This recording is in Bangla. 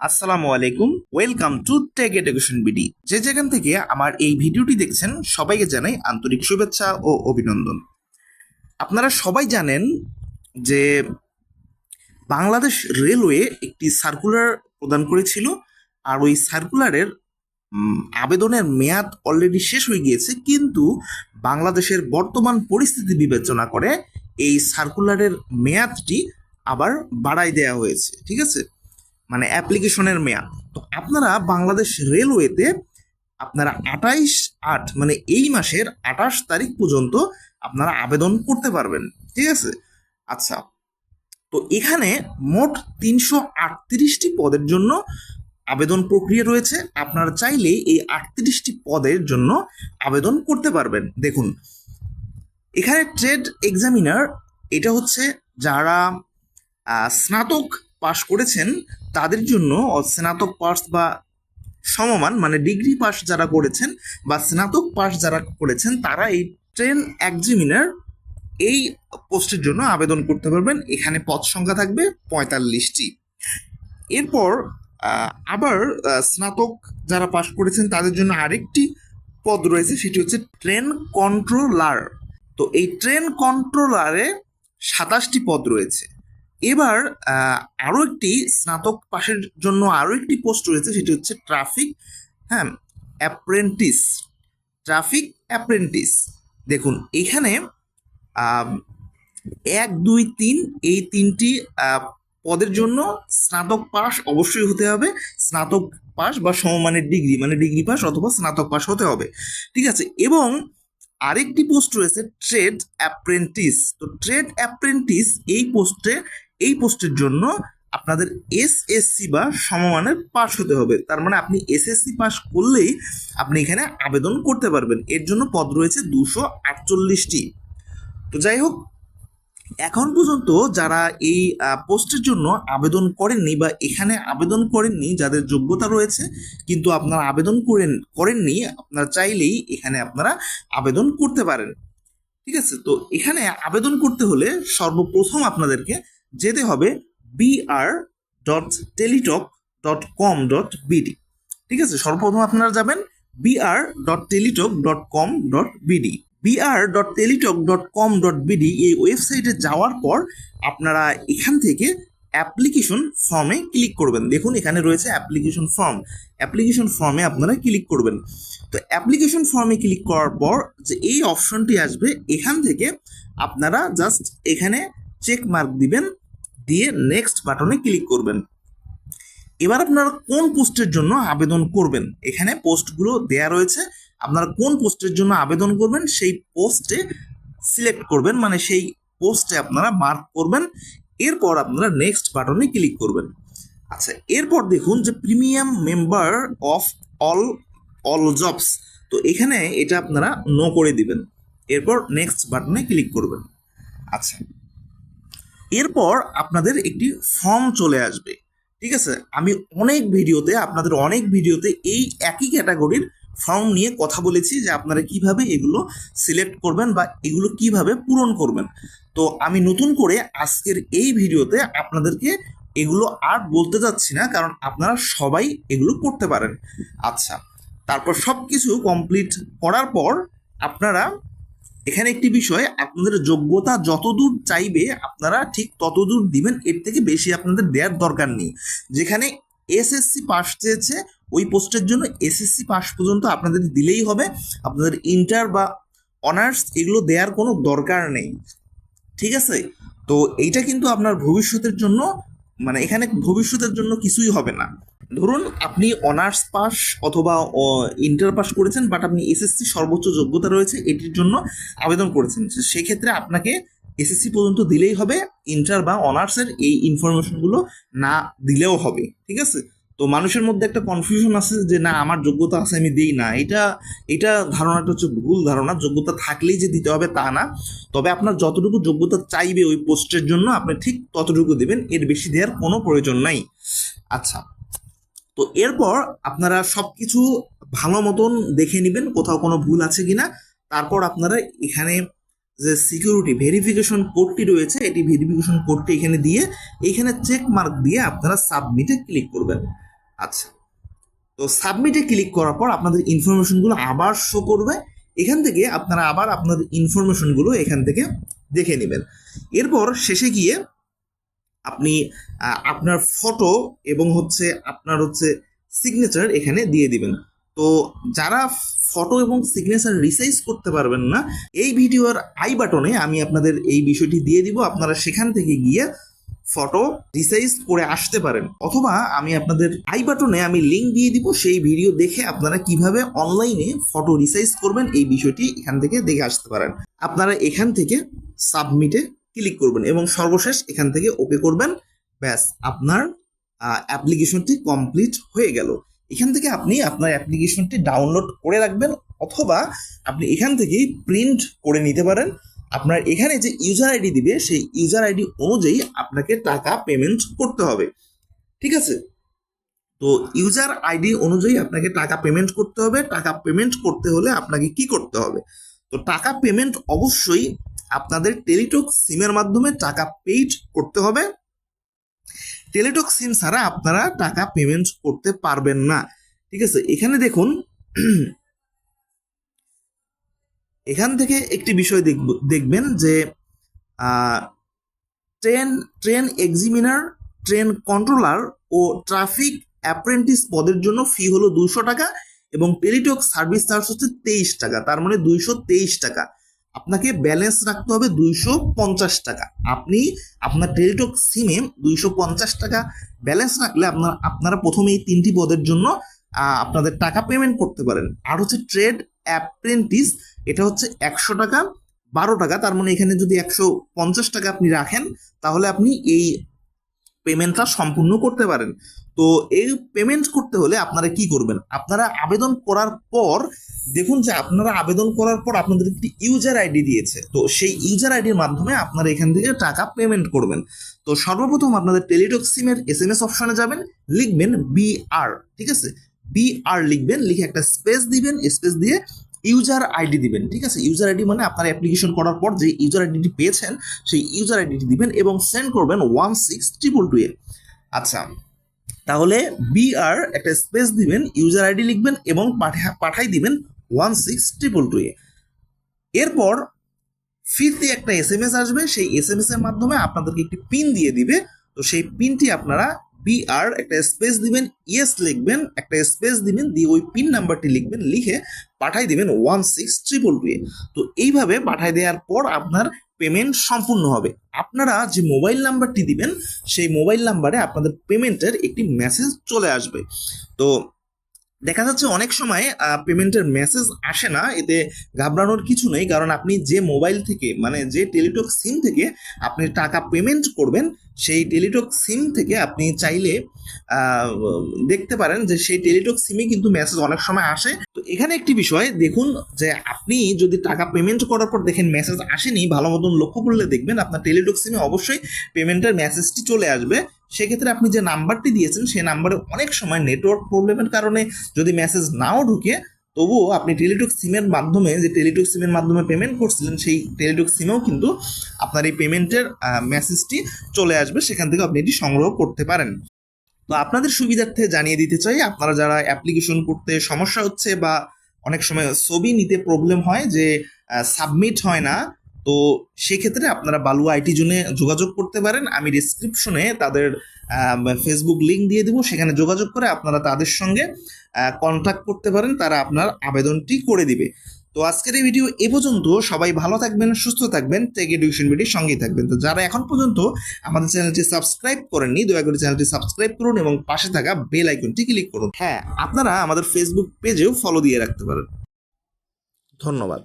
আসসালামু আলাইকুম। Welcome to tech education BD যে যেখান থেকে আমার এই ভিডিওটি দেখছেন, সবাইকে জানাই আন্তরিক শুভেচ্ছা ও অভিনন্দন। আপনারা সবাই জানেন যে বাংলাদেশ রেলওয়ে একটি সার্কুলার প্রদান করেছিল, আর ওই সার্কুলারের আবেদনের মেয়াদ অলরেডি শেষ হয়ে গিয়েছে, কিন্তু বাংলাদেশের বর্তমান পরিস্থিতি বিবেচনা করে এই সার্কুলারের মেয়াদটি আবার বাড়াই দেওয়া হয়েছে, ঠিক আছে? মানে অ্যাপ্লিকেশনের মেয়াদ। তো আপনারা বাংলাদেশ রেলওয়েতে আপনারা আঠাইশ আট মানে এই মাসের আঠাশ তারিখ পর্যন্ত আপনারা আবেদন করতে পারবেন, ঠিক আছে? আচ্ছা তো এখানে মোট তিনশো আটত্রিশটি পদের জন্য আবেদন প্রক্রিয়া রয়েছে। আপনারা চাইলে এই আটত্রিশটি পদের জন্য আবেদন করতে পারবেন। দেখুন, এখানে ট্রেড এক্সামিনার, এটা হচ্ছে যারা স্নাতক পাশ করেছেন, তাদের জন্য স্নাতক পাস বা সমমান মানে ডিগ্রি পাস যারা করেছেন বা স্নাতক পাস যারা করেছেন, তারা এই ট্রেন এক্সামিনার এই পোস্টের জন্য আবেদন করতে পারবেন। এখানে পদ সংখ্যা থাকবে পঁয়তাল্লিশটি। এরপর আবার স্নাতক যারা পাশ করেছেন, তাদের জন্য আরেকটি পদ রয়েছে, সেটি হচ্ছে ট্রেন কন্ট্রোলার তো এই ট্রেন কন্ট্রোলারে সাতাশটি পদ রয়েছে। এবার আহ, আরও একটি স্নাতক পাশের জন্য আরও একটি পোস্ট রয়েছে সেটি হচ্ছে ট্রাফিক হ্যাঁ অ্যাপ্রেন্টিস ট্রাফিক অ্যাপ্রেন্টিস দেখুন এখানে এক দুই তিন এই তিনটি পদের জন্য স্নাতক পাস অবশ্যই হতে হবে। স্নাতক পাস বা সমমানের ডিগ্রি মানে ডিগ্রি পাস অথবা স্নাতক পাস হতে হবে। ঠিক আছে এবং আরেকটি পোস্ট রয়েছে ট্রেড অ্যাপ্রেন্টিস তো ট্রেড অ্যাপ্রেন্টিস এই পোস্টে এই পোস্টের জন্য আপনাদের এসএসসি বা সমমানের পাস হতে হবে। তার মানে আপনি এসএসসি পাস করলেই আপনি এখানে আবেদন করতে পারবেন। এর জন্য পদ রয়েছে দুশো আটচল্লিশটি। তো যাই হোক, এখন পর্যন্ত যারা এই পোস্টের জন্য আবেদন করেননি বা এখানে আবেদন করেননি, যাদের যোগ্যতা রয়েছে, কিন্তু আপনারা আবেদন করেন, করেননি, আপনারা চাইলেই এখানে আপনারা আবেদন করতে পারেন। ঠিক আছে? তো এখানে আবেদন করতে হলে সর্বপ্রথম আপনাদেরকে যেতে হবে BR dot Teletalk dot com dot BD ঠিক আছে? সর্বপ্রথম আপনারা যাবেন BR dot Teletalk dot com dot BD BR dot Teletalk dot com dot BD এই ওয়েবসাইটে যাওয়ার পর আপনারা এখান থেকে অ্যাপ্লিকেশন ফর্মে ক্লিক করবেন। দেখুন, এখানে রয়েছে অ্যাপ্লিকেশন ফর্ম অ্যাপ্লিকেশন ফর্মে আপনারা ক্লিক করবেন। তো অ্যাপ্লিকেশন ফর্মে ক্লিক করার পর যে এই অপশনটি আসবে, এখান থেকে আপনারা জাস্ট এখানে চেক মার্ক দিবেন, দিয়ে নেক্সট বাটনে ক্লিক করবেন। এবার আপনারা কোন পোস্টের জন্য আবেদন করবেন? এখানে পোস্টগুলো দেয়া রয়েছে। আপনারা কোন পোস্টের জন্য আবেদন করবেন? সেই পোস্টে সিলেক্ট করবেন মানে সেই পোস্টে আপনারা মার্ক করবেন। এরপর আপনারা নেক্সট বাটনে ক্লিক করবেন। আচ্ছা এরপর দেখুন যে premium member of all all jobs তো এখানে এটা আপনারা নো করে দিবেন। এরপর নেক্সট বাটনে ক্লিক করবেন। আচ্ছা এরপর আপনাদের একটি ফর্ম চলে আসবে। ঠিক আছে? আমি অনেক ভিডিওতে, আপনাদের অনেক ভিডিওতে এই একই ক্যাটাগরির ফর্ম নিয়ে কথা বলেছি যে আপনারা কীভাবে এগুলো সিলেক্ট করবেন বা এগুলো কীভাবে পূরণ করবেন। তো আমি নতুন করে আজকের এই ভিডিওতে আপনাদেরকে এগুলো আর বলতে যাচ্ছি না, কারণ আপনারা সবাই এগুলো করতে পারেন। আচ্ছা তারপর সব কিছু কমপ্লিট করার পর আপনারা এখানে একটি বিষয়, আপনাদের যোগ্যতা যতদূর চাইবে আপনারা ঠিক ততদূর দিবেন, এর থেকে বেশি আপনাদের দেওয়ার দরকার নেই। যেখানে এসএসসি পাস চেয়েছে, ওই পোস্টের জন্য এসএসসি পাস পর্যন্ত আপনাদের দিলেই হবে। আপনাদের ইন্টার বা অনার্স এগুলো দেওয়ার কোনো দরকার নেই। ঠিক আছে? তো এইটা কিন্তু আপনার ভবিষ্যতের জন্য মানে এখানে ভবিষ্যতের জন্য কিছুই হবে না। ধরুন, আপনি অনার্স পাস অথবা ইন্টার পাস করেছেন বাট আপনি এসএসসি সর্বোচ্চ যোগ্যতা রয়েছে, এটির জন্য আবেদন করেছেন। সেক্ষেত্রে আপনাকে এসএসসি পর্যন্ত দিলেই হবে ইন্টার বা অনার্সের এই ইনফরমেশনগুলো না দিলেও হবে, ঠিক আছে? তো মানুষের মধ্যে একটা কনফিউশন আছে যে, না, আমার যোগ্যতা আছে, আমি দিই না। এটা এটা ধারণাটা হচ্ছে ভুল ধারণা, যোগ্যতা থাকলেই যে দিতে হবে তা না। তবে আপনার যতটুকু যোগ্যতা চাইবে ওই পোস্টের জন্য, আপনি ঠিক ততটুকু দেবেন, এর বেশি দেওয়ার কোনো প্রয়োজন নাই। আচ্ছা তো এরপর আপনারা সব কিছু ভালো মতন দেখে নেবেন কোথাও কোনো ভুল আছে কি না তারপর আপনারা এখানে যে সিকিউরিটি ভেরিফিকেশন কোডটি রয়েছে, এটি ভেরিফিকেশন কোডটি এখানে দিয়ে এইখানে চেক মার্ক দিয়ে আপনারা সাবমিটে ক্লিক করবেন। আচ্ছা। তো সাবমিটে ক্লিক করার পর আপনাদের ইনফরমেশনগুলো আবার শো করবে। এখান থেকে আপনারা আবার আপনাদের ইনফরমেশনগুলো এখান থেকে দেখে নেবেন। এরপর শেষে গিয়ে আপনি আপনার ফটো এবং হচ্ছে আপনার হচ্ছে সিগনেচার এখানে দিয়ে দিবেন। তো যারা ফটো এবং সিগনেচার রিসাইজ করতে পারবেন না, এই ভিডিওর আই বাটনে আমি আপনাদের এই বিষয়টি দিয়ে দিব। আপনারা সেখান থেকে গিয়ে ফটো রিসাইজ করে আসতে পারেন। অথবা আমি আপনাদের আই বাটনে আমি লিঙ্ক দিয়ে দিব, সেই ভিডিও দেখে আপনারা কীভাবে অনলাইনে ফটো রিসাইজ করবেন, এই বিষয়টি এখান থেকে দেখে আসতে পারেন। আপনারা এখান থেকে সাবমিটে ক্লিক করবেন এবং সর্বশেষ এখান থেকে ওকে করবেন। ব্যাস, আপনার অ্যাপ্লিকেশনটি কমপ্লিট হয়ে গেল। এখান থেকে আপনি আপনার অ্যাপ্লিকেশনটি ডাউনলোড করে রাখবেন অথবা আপনি এখান থেকেই প্রিন্ট করে নিতে পারেন। আপনার এখানে যে ইউজার আইডি দিবে, সেই ইউজার আইডি অনুযায়ী আপনাকে টাকা পেমেন্ট করতে হবে। ঠিক আছে? তো ইউজার আইডি অনুযায়ী আপনাকে টাকা পেমেন্ট করতে হবে। টাকা পেমেন্ট করতে হলে আপনাকে কি করতে হবে? তো টাকা পেমেন্ট অবশ্যই আপনাদের টেলিটক সিমের মাধ্যমে টাকা পেইড করতে হবে। টেলিটক সিম ছাড়া আপনারা টাকা পেমেন্ট করতে পারবেন না। ঠিক আছে, এখানে দেখুন, এখান থেকে একটি বিষয় দেখব, দেখবেন যে train train examiner train controller ও ট্রাফিক অ্যাপ্রেন্টিস পদের জন্য ফি হলো দুশো টাকা এবং টেলিটক সার্ভিস চার্জ হচ্ছে তেইশ টাকা, তার মানে দুইশো তেইশ টাকা। আপনাকে ব্যালেন্স রাখতে হবে দুইশো পঞ্চাশ টাকা। আপনি আপনার টেলিটক সিমে দুইশো পঞ্চাশ টাকা ব্যালেন্স রাখলে আপনার, আপনারা প্রথমে এই তিনটি পদের জন্য আপনাদের টাকা পেমেন্ট করতে পারেন। আর হচ্ছে ট্রেড অ্যাপ্রেন্টিস এটা হচ্ছে একশো টাকা, বারো টাকা, তার মানে এখানে যদি একশো পঞ্চাশ টাকা আপনি রাখেন, তাহলে আপনি এই পেমেন্টটা সম্পূর্ণ করতে পারেন। তো এই পেমেন্ট করতে হলে আপনারা কি করবেন? আপনারা আবেদন করার পর দেখুন যে আপনারা আবেদন করার পর আপনাদের একটি ইউজার আইডি দিয়েছে। তো সেই ইউজার আইডির মাধ্যমে আপনারা এখান থেকে টাকা পেমেন্ট করবেন। তো সর্বপ্রথম আপনাদের টেলিটক সিমের এস এম এস অপশনে যাবেন, লিখবেন বিআর ঠিক আছে? বিআর লিখবেন, লিখে একটা স্পেস দিবেন স্পেস দিয়ে ইউজার আইডি দিবেন, ঠিক আছে? ইউজার আইডি মানে আপনার অ্যাপ্লিকেশন করার পর যে ইউজার আইডিটি পেয়েছেন, সেই ইউজার আইডিটি দিবেন এবং সেন্ড করবেন one six triple two A. আচ্ছা তাহলে বিআর একটা স্পেস দিবেন ইউজার আইডি লিখবেন এবং পাঠা, পাঠাই দিবেন one six triple two A. এরপর ফিরতে একটা এস এম এস আসবে, সেই এস এম এস এর মাধ্যমে আপনাদেরকে একটি পিন দিয়ে দিবে। তো সেই পিনটি আপনারা বিআর একটা স্পেস দিবেন ইয়েস লিখবেন, একটা স্পেস দিবেন, দিয়ে ওই পিন নাম্বারটি লিখবেন, লিখে পাঠাই দিবেন one six triple two A. তো এইভাবে পাঠাই দেওয়ার পর আপনার পেমেন্ট সম্পূর্ণ হবে। আপনারা যে মোবাইল নাম্বারটি দিবেন, সেই মোবাইল নাম্বারে আপনাদের পেমেন্টের একটি মেসেজ চলে আসবে। তো দেখা যাচ্ছে অনেক সময় পেমেন্টের মেসেজ আসে না, এতে ঘাবড়ানোর কিছু নেই, কারণ আপনি যে মোবাইল থেকে মানে যে টেলিটক সিম থেকে আপনি টাকা পেমেন্ট করবেন, সেই টেলিটক সিম থেকে আপনি চাইলে দেখতে পারেন যে সেই টেলিটক সিমে কিন্তু মেসেজ অনেক সময় আসে। তো এখানে একটি বিষয়, দেখুন যে আপনি যদি টাকা পেমেন্ট করার পর দেখেন মেসেজ আসেনি, ভালো মতন লক্ষ্য করলে দেখবেন আপনার টেলিটক সিমে অবশ্যই পেমেন্টের মেসেজটি চলে আসবে। সেক্ষেত্রে আপনি যে নাম্বারটি দিয়েছেন, সেই নাম্বারে অনেক সময় নেটওয়ার্ক প্রবলেমের কারণে যদি মেসেজ নাও ঢুকে, তবুও আপনি টেলিটক সিমের মাধ্যমে যে টেলিটক সিমের মাধ্যমে পেমেন্ট করছিলেন, সেই টেলিটক সিমেও কিন্তু আপনার এই পেমেন্টের মেসেজটি চলে আসবে। সেখান থেকে আপনি এটি সংগ্রহ করতে পারেন। তো আপনাদের সুবিধার্থে জানিয়ে দিতে চাই, আপনারা যারা অ্যাপ্লিকেশন করতে সমস্যা হচ্ছে বা অনেক সময় ছবি নিতে প্রবলেম হয় যে সাবমিট হয় না তো সেক্ষেত্রে আপনারা বালুয়া আইটি জোনে যোগাযোগ করতে পারেন। আমি ডিসক্রিপশনে তাদের ফেসবুক লিঙ্ক দিয়ে দেবো। সেখানে যোগাযোগ করে আপনারা তাদের সঙ্গে কন্ট্যাক্ট করতে পারেন। তারা আপনার আবেদনটি করে দিবে। তো আজকের এই ভিডিও এ পর্যন্ত সবাই ভালো থাকবেন, সুস্থ থাকবেন। টেক এডুকেশন ভিডিওর সঙ্গেই থাকবেন। তো যারা এখন পর্যন্ত আমাদের চ্যানেলটি সাবস্ক্রাইব করেননি, দয়া করে চ্যানেলটি সাবস্ক্রাইব করুন এবং পাশে থাকা বেল আইকনটি ক্লিক করুন। হ্যাঁ আপনারা আমাদের ফেসবুক পেজেও ফলো দিয়ে রাখতে পারেন। ধন্যবাদ।